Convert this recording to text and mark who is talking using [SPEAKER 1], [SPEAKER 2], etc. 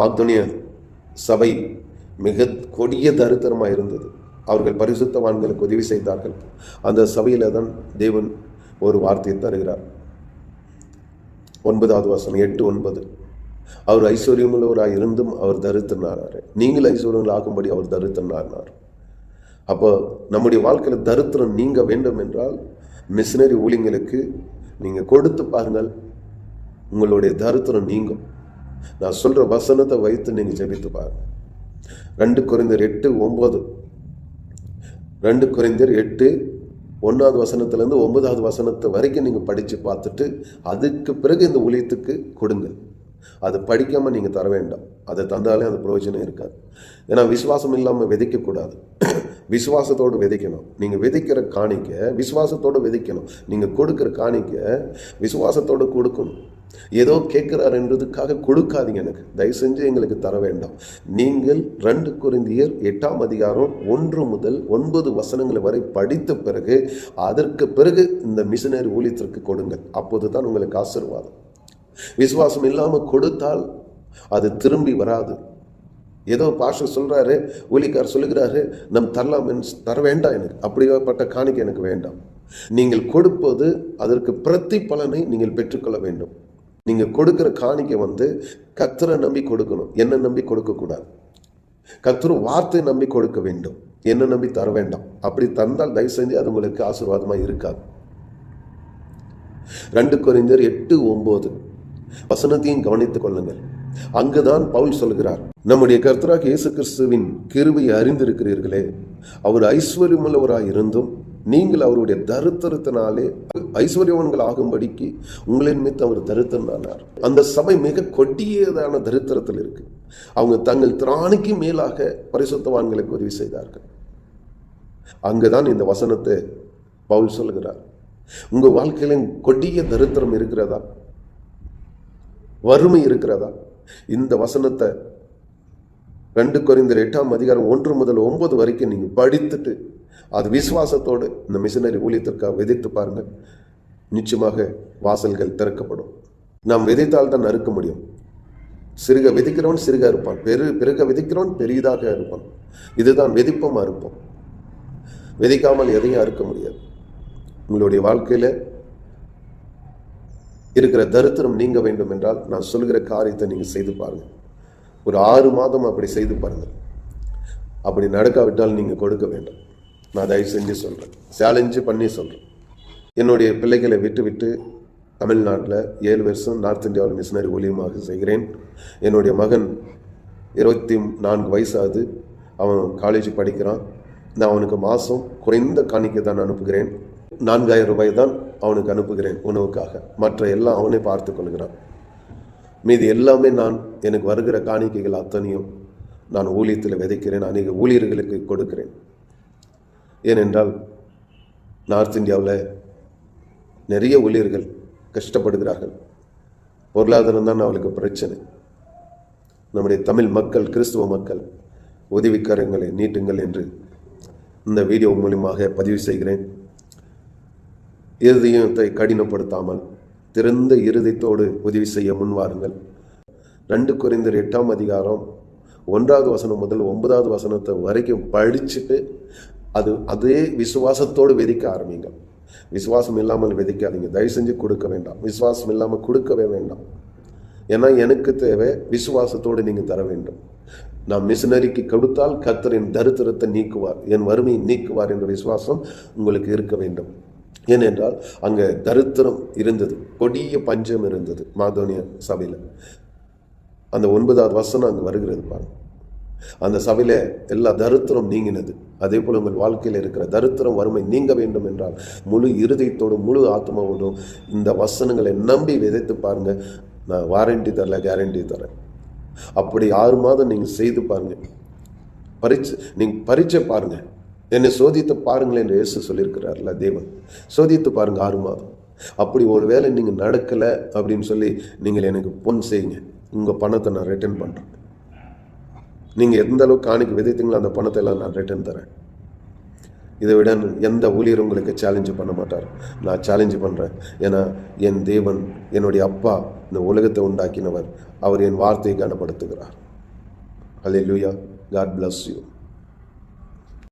[SPEAKER 1] மாக்தோனிய சபை மிக கொடிய தரித்திரமாக இருந்தது. அவர்கள் பரிசுத்தவான்களுக்கு உதவி செய்தார்கள். அந்த சபையில் தான் தேவன் ஒரு வார்த்தையை தருகிறார். ஒன்பதாவது வசனம் எட்டு ஒன்பது. அவர் ஐஸ்வர்யமுள்ளவராக இருந்தும் அவர் தருத்தினார் நீங்கள் ஐஸ்வர்யங்கள் ஆகும்படி அவர் தருத்தினார் அப்போ நம்முடைய வாழ்க்கையில் தரித்திரம் நீங்க வேண்டும் என்றால் மிஷினரி ஊழியங்களுக்கு நீங்கள் கொடுத்து பாருங்கள் உங்களுடைய தரித்திரம் நீங்கும். நான் சொல்கிற வசனத்தை வைத்து நீங்கள் ஜெபித்து பாருங்கள் ரெண்டு குறைந்தர் எட்டு ஒம்பது ரெண்டு குறைந்தர் எட்டு ஒன்றாவது வசனத்துலேருந்து ஒன்பதாவது வசனத்து வரைக்கும் நீங்கள் படித்து பார்த்துட்டு அதுக்கு பிறகு இந்த ஊழியத்துக்கு கொடுங்க. அது படிக்காமல் நீங்கள் தர வேண்டாம். அதை தந்தாலே அது பிரயோஜனம் இருக்காது. ஏன்னா விசுவாசம் இல்லாமல் விதைக்கக்கூடாது. விசுவாசத்தோடு விதைக்கணும். நீங்கள் விதைக்கிற காணிக்க விசுவாசத்தோடு விதைக்கணும். நீங்கள் கொடுக்குற காணிக்க விசுவாசத்தோடு கொடுக்கணும். ஏதோ கேட்கிறார் என்றதுக்காக கொடுக்காதீங்க எனக்கு. தயவு செஞ்சு எங்களுக்கு தர வேண்டாம். நீங்கள் ரெண்டு குருந்தியர் எட்டாம் அதிகாரம் ஒன்று முதல் ஒன்பது வசனங்கள் வரை படித்த பிறகு அதற்கு பிறகு இந்த மிஷினரி ஊழியத்திற்கு கொடுங்கள். அப்போது தான் உங்களுக்கு ஆசீர்வாதம். விசுவாசம் இல்லாமல் கொடுத்தால் அது திரும்பி வராது. ஏதோ பாஷ சொல்கிறாரு ஊழிக்கார் சொல்லுகிறாரு நம் தரலாம் தர வேண்டாம் எனக்கு. அப்படிப்பட்ட காணிக்க எனக்கு வேண்டாம். நீங்கள் கொடுப்பது அதற்கு பிரதி பலனை நீங்கள் பெற்றுக்கொள்ள வேண்டும். நீங்கள் கொடுக்குற காணிக்கை வந்து கத்தரை நம்பி கொடுக்கணும். என்ன நம்பி கொடுக்கக்கூடாது. கத்தர் வார்த்தை நம்பி கொடுக்க வேண்டும். என்ன நம்பி தர வேண்டாம். அப்படி தந்தால் தயவு செஞ்சு அது உங்களுக்கு ஆசீர்வாதமாக இருக்காது. ரெண்டு குறைந்தர் எட்டு ஒன்பது வசனத்தையும் கவனித்துக் கொள்ளுங்கள். அங்குதான் பவுல் சொல்கிறார் நம்முடைய கர்த்தராக இயேசு கிறிஸ்துவின் கிருபையை அறிந்திருக்கிறீர்களே. அவர் ஐஸ்வர்யமுள்ளவராக இருந்தும் நீங்கள் அவருடைய தரித்திரத்தினாலே ஐஸ்வர்யவான்கள் ஆகும்படிக்கு உங்களின் மீது அவர் தரித்திரனானார் அந்த சபை மிக கொடியதான தரித்திரத்தில் இருக்கு. அவங்க தங்கள் திராணிக்கு மேலாக பரிசுத்தவான்களுக்கு உதவி செய்தார்கள். அங்குதான் இந்த வசனத்தை பவுல் சொல்கிறார் உங்கள் வாழ்க்கையில கொடிய தரித்திரம் இருக்கிறதா? வறுமை இருக்கிறதா? இந்த வசனத்தை ரெண்டு குறைந்த எட்டாம் அதிகாரம் ஒன்று முதல் ஒன்பது வரைக்கும் நீங்கள் படித்துட்டு அது விசுவாசத்தோடு இந்த மிஷினரி ஊழியத்திற்காக விதைத்து பாருங்கள். நிச்சயமாக வாசல்கள் திறக்கப்படும். நாம் விதைத்தால் தான் அறுக்க முடியும். சிறுக விதைக்கிறவன் சிறுக இருப்பான். பெரு பிறக விதைக்கிறவன் பெரிதாக இருப்பான். இதுதான் விதிப்போம் அறுப்போம். விதைக்காமல் எதையும் அறுக்க முடியாது. உங்களுடைய வாழ்க்கையில இருக்கிற தரித்திரம் நீங்க வேண்டும் என்றால் நான் சொல்கிற காரியத்தை நீங்கள் செய்து பாருங்கள். ஒரு ஆறு மாதம் அப்படி செய்து பாருங்கள். அப்படி நடக்காவிட்டால் நீங்கள் கொடுக்க வேண்டாம். நான் தயவு செஞ்சு சொல்கிறேன் சேலஞ்சு பண்ணி சொல்கிறேன் என்னுடைய பிள்ளைகளை விட்டு விட்டு தமிழ்நாட்டில் ஏழு வருஷம் நார்த் இந்தியாவில் மிஷினரி ஊழியமாக செய்கிறேன். என்னுடைய மகன் இருபத்தி நான்கு வயசாகுது. அவன் காலேஜ் படிக்கிறான். நான் அவனுக்கு மாதம் குறைந்த காணிக்கை தான் அனுப்புகிறேன். நான்காயிரம் ரூபாய் தான் அவனுக்கு அனுப்புகிறேன் உணவுக்காக. மற்ற எல்லாம் அவனே பார்த்து கொள்கிறான். மீதி எல்லாமே நான் எனக்கு வருகிற காணிக்கைகள் அத்தனையும் நான் ஊழியத்தில் விதைக்கிறேன். அநேக ஊழியர்களுக்கு கொடுக்கிறேன். ஏனென்றால் நார்த் இந்தியாவில் நிறைய ஊழியர்கள் கஷ்டப்படுகிறார்கள். பொருளாதாரம் தான் அவளுக்கு பிரச்சனை. நம்முடைய தமிழ் மக்கள் கிறிஸ்துவ மக்கள் உதவிக்கரங்களை நீட்டுங்கள் என்று இந்த வீடியோ மூலியமாக பதிவு செய்கிறேன். இருதயத்தை கடினப்படுத்தாமல் திறந்த இருதயத்தோடு உதவி செய்ய முன்வாருங்கள் ரெண்டு குறைந்தர் எட்டாம் அதிகாரம் ஒன்றாவது வசனம் முதல் ஒன்பதாவது வசனத்தை வரைக்கும் படிச்சுட்டு அது அதே விசுவாசத்தோடு விதிக்க ஆரம்பிங்க விசுவாசம் இல்லாமல் விதிக்காதீங்க. தயவு செஞ்சு கொடுக்க வேண்டாம். விசுவாசம் இல்லாமல் கொடுக்கவே வேண்டாம். ஏன்னா எனக்கு தேவை விசுவாசத்தோடு நீங்கள் தர வேண்டும். நான் மிஷினரிக்கு கொடுத்தால் கத்தரின் தரித்திரத்தை நீக்குவார் என் வறுமையை நீக்குவார் என்ற விசுவாசம் உங்களுக்கு இருக்க வேண்டும். ஏனென்றால் அங்கே தரித்திரம் இருந்தது. கொடிய பஞ்சம் இருந்தது. மாதோனிய சபையில். அந்த ஒன்பதாவது வசனம் அங்கே வருகிறது பாருங்கள் அந்த சபையில் எல்லா தரித்திரம் நீங்கினது. அதே போல் உங்கள் வாழ்க்கையில் இருக்கிற தரித்திரம் வறுமை நீங்க வேண்டும் என்றால் முழு இருதயத்தோடும் முழு ஆத்மாவோடும் இந்த வசனங்களை நம்பி விதைத்து பாருங்க. நான் வாரண்டி தரல கேரண்டி தரேன். அப்படி ஆறு மாதம் நீங்கள் செய்து பாருங்க. பரிச்சு நீங்கள் பரீட்சை பாருங்க. என்னை சோதித்து பாருங்களேன் என்று இயேசு சொல்லியிருக்கிறார்ல தேவன். சோதித்து பாருங்க ஆறு மாதம். அப்படி ஒரு வேளை நீங்கள் நடக்கலை அப்படின்னு சொல்லி நீங்கள் எனக்கு பொன் செய்யுங்க. உங்கள் பணத்தை நான் ரிட்டர்ன் பண்ணுறேன் நீங்கள் எந்த அளவுக்கு காணிக்கு விதைத்தீங்களோ அந்த பணத்தை எல்லாம் நான் ரிட்டர்ன் தரேன். இதை விட எந்த ஊழியர் உங்களுக்கு சேலஞ்சு பண்ண மாட்டார். நான் சேலஞ்சு பண்ணுறேன் ஏன்னா என் தேவன் என்னுடைய அப்பா இந்த உலகத்தை உண்டாக்கினவர். அவர் என் வார்த்தையை கனப்படுத்துகிறார். ஹalleluya காட் பிளஸ் யூ